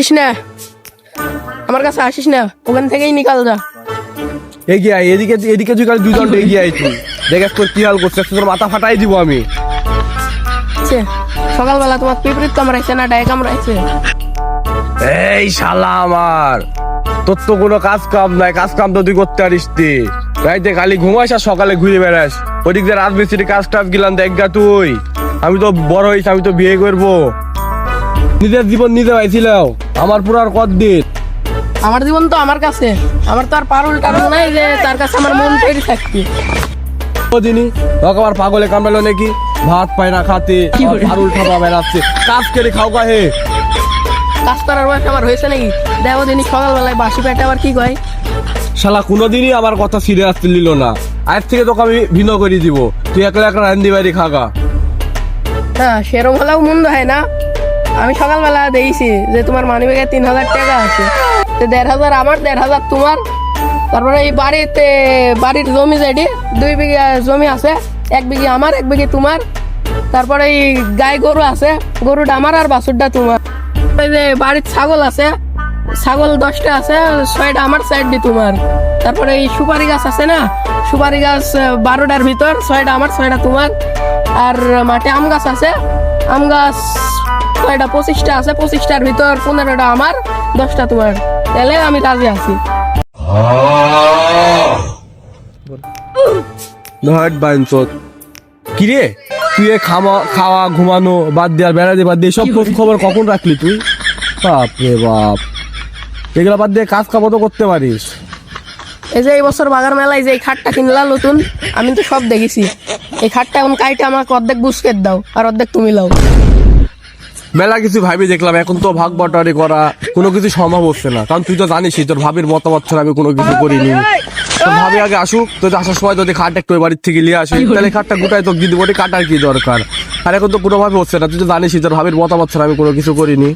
আসিস আমার কাছে আসিস না ওখান থেকেই নিকাল যা। এগিয়ে আয় এদিকে এদিকে তুই কাল দুজন এগিয়ে আয় তুই। তোর কি হাল করছিস তোর মাথা ফাটাই দিব আমি। সকালবেলা তোমার পিপরিত কামড়াইছে না ডায় কামড়াইছে এই শালা আমার। তোর তো কোনো কাজ কাম নাই কাজ কাম তো তুই করতে পারিস তি রাইতে খালি ঘুমাস আর সকালে ঘুরে বেড়াস ওদিক দিয়ে রাত বেশি কাজ টাজ গেলাম দেখ গা তুই। আমি তো বড় হয়েছি আমি তো বিয়ে করব। নিজের জীবন নিজে পাইছিল আমার পুরো আর কতদিন? আমার জীবন তো আমার কাছে। আমার তো আর পারুল টারুল নাই যে তার কাছে আমার মন তৈরি থাকবে। দিনই তোকে আবার পাগলে কামড়ালো নাকি? ভাত পায় না খাতে বলে? আরুল বেড়াচ্ছে। কাজ করে খাও হে। কাজ করার বয়স আমার হয়েছে নাকি? দেখো দিনই সকালবেলায় বাসি পেটে আবার কি কয়? শালা কোনোদিনই আমার কথা সিরিয়াস নিল না। আজ থেকে তোকে আমি ভিন্ন করে দিব। তুই একলা একলা রান্দি বাড়ি খাগা। না সেরম হলেও মন্দ হয় না। আমি সকালবেলা দেখেছি যে তোমার মানিব্যাগে তিন হাজার টাকা আছে। তো দেড় হাজার আমার দেড় হাজার তোমার। তারপরে এই বাড়িতে বাড়ির জমি যেটি দুই বিঘা জমি আছে। এক বিঘে আমার এক বিঘে তোমার। তারপরে এই গাই গরু আছে। গরুটা আমার আর বাছুরটা তোমার। বাড়ির ছাগল আছে ছাগল দশটা আছে ছয়টা আমার সাইডটি তোমার। তারপরে এই সুপারি গাছ আছে না সুপারি গাছ বারোটার ভিতর ছয়টা আমার ছয়টা তোমার। আর মাঠে আম গাছ আছে আম গাছ ছয়টা পঁচিশটা আছে পঁচিশটার ভিতর পনেরোটা আমার দশটা তোমার। তাহলে আমি রাজি আছি। ধর বাইনচোদ। কি রে? তুই খাওয়া খাওয়া ঘুমানো বাদ দিয়ে আর বেড়াতে বাদ দিয়ে সব খোঁজ খবর কখন রাখলি তুই? বাপ রে বাপ। এগুলো বাদ দিয়ে কাজ কামও তো করতে পারিস? এই যে এই বছর বাগার মেলায় যে এই খাটটা কিনলা নতুন আমি তো সব দেখেছি। এই খাটটা এখন কাইটে আমাকে অর্ধেক বুসকেট দাও আর অর্ধেক তুমি লাও। মেলা কিছু ভাবি দেখলাম এখন তো ভাগ বটারি করা কোনো কিছু সম্ভব হচ্ছে না। কারণ তুই তো জানিসই তোর ভাবির মতামত ছাড়া আমি কোনো কিছু করিনি। ভাবি আগে আসুক আসার সময় যদি খাট একটু বাড়ির থেকে নিয়ে আসে তাহলে খাটটা গোটায় তোকে দিয়ে দিব কাটার কি দরকার? আর এখন তো কোনোভাবে হচ্ছে না তুই তো জানিসই তোর ভাবির মতামত ছাড়া আমি কোনো কিছু করিনি।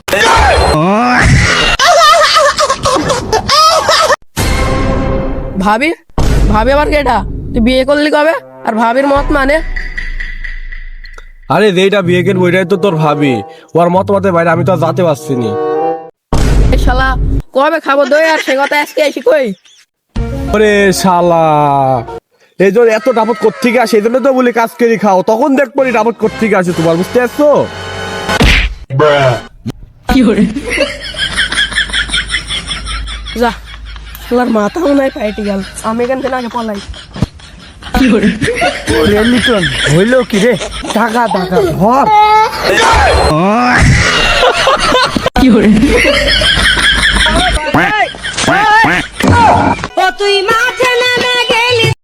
ভাবি ভাবি আবার কেটা তুই বিয়ে করলি কবে? আর ভাবির মত মানে? আরে যেটা বিয়ে করব ওইটাই তো তোর ভাবি। ওর মতামতের বাইরে আমি তো আর যেতে পারছি নি। শালা কবে খাব? দই আর সে কথা আজকে এসে কই? ওরে শালা। এই জন্য এত ডাবত কোথেকে আসে? এই জন্য তো বলি কাজ করে খাও। তখন দেখব ডাবত কোথেকে আসে তোমার বুঝতে পারছ? যা শালার মাথাও নাই পাইটি গেল। আমি এখান থেকে আগে পলাই। হইল কি রে? টাকা টাকা ঘর। কি তুই মাঠে